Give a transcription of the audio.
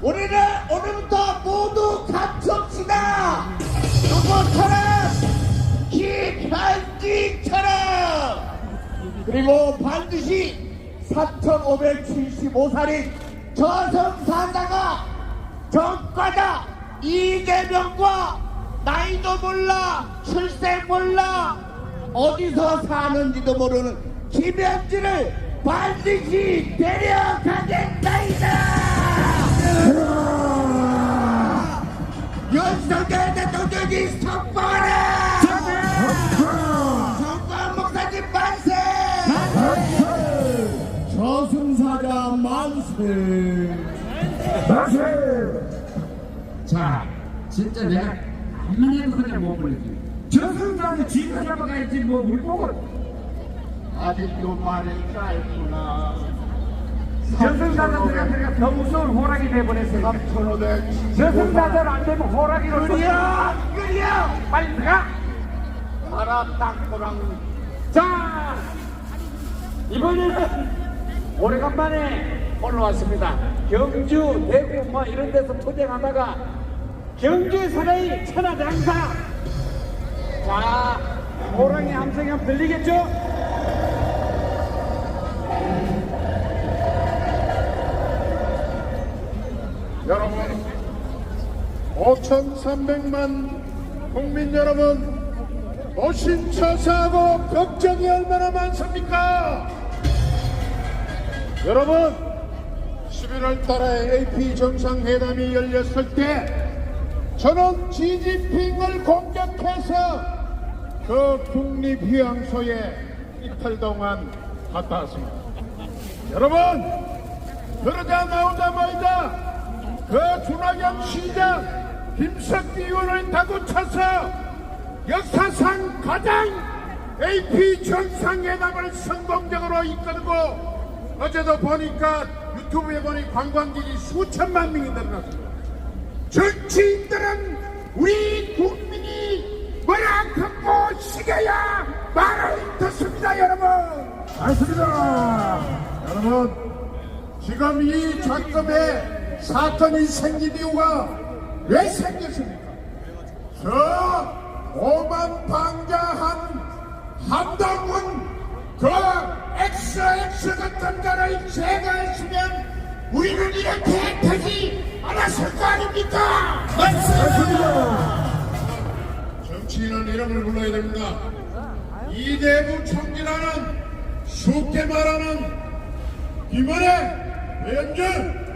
우리는 오늘부터 모두 감췄시다. 누구처럼 김현진처럼. 그리고 반드시 4575살인 저승사자가 정과자 이재명과 나이도 몰라 출생 몰라 어디서 사는지도 모르는 김현진을 반드시 데려가 윤석열 대통령이 석방하라 석방 목사님 만세 저승사자 만세 자, 진짜 내가 한만 해도 그냥 못 보내지. 저승사는 지가 잡아가야지 뭐 물복을. 아직도 말이 짧구나 저승사자들한테 내가 더 무서운 호랑이 돼버렸어. 3500 저승사자를 안 되면 호랑이로 끓여 끓여 빨리 들어가. 바라 땅고랑 자, 이번에는 오래간만에 올라왔습니다. 경주, 대구 뭐 이런 데서 투쟁하다가 경주에 살아이 천하장사. 자, 호랑이 함성이 들리겠죠? 여러분, 5,300만 국민 여러분, 노심초사하고 걱정이 얼마나 많습니까? 여러분, 11월 달에 AP 정상회담이 열렸을 때 저는 지진핑을 공격해서 그 국립휴양소에 이틀 동안 갔다 왔습니다. 여러분, 그러자 나오자 마이자 그 준하경 시장 김석기 의원을 타고 쳐서 역사상 가장 AP 정상회담을 성공적으로 이끌고 어제도 보니까 유튜브에 보니 관광객이 수천만 명이 늘어났습니다. 정치인들은 우리 국민이 뭐라 갖고 시겨야 말을 듣습니다 여러분 맞습니다 여러분 지금 이 작금에 사건이 생긴 이유가 왜 생겼습니까? 저 오만방자한 한동훈 그 XX 같은 거를 제거했으면 우리는 이렇게 되지 않았을 거 아닙니까? 맞습니다. 정치인은 이름을 불러야 됩니다. 이대부 총리라는 쉽게 말하는 김은혜, 배현준,